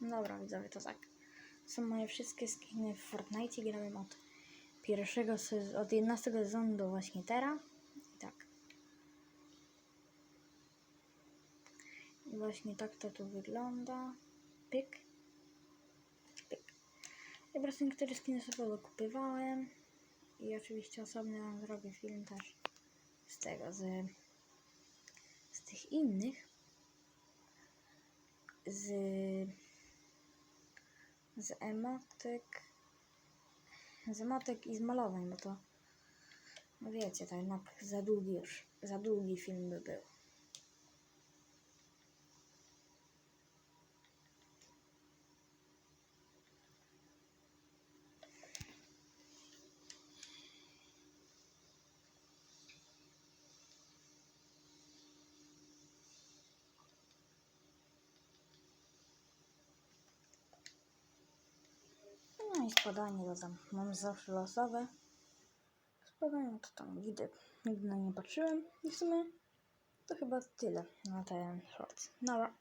Dobra, widzowie, to tak. Są moje wszystkie skiny w Fortnite. Grałem od pierwszego sez- od 11 sezonu do właśnie teraz. I tak. I właśnie tak to tu wygląda. Pyk. Pyk. I po prostu niektóre skiny sobie dokupywałem. I oczywiście osobny wam zrobię film też z tego, z, z tych innych. Z, z emotek. Z emotek i z malowań, bo to no wiecie, to jednak za długi już, za długi film by był. No i spadanie dodam. Mam zawsze losowe. Spadanie to tam nigdy, nigdy na nie patrzyłem. I w sumie to chyba tyle na ten short. Dobra.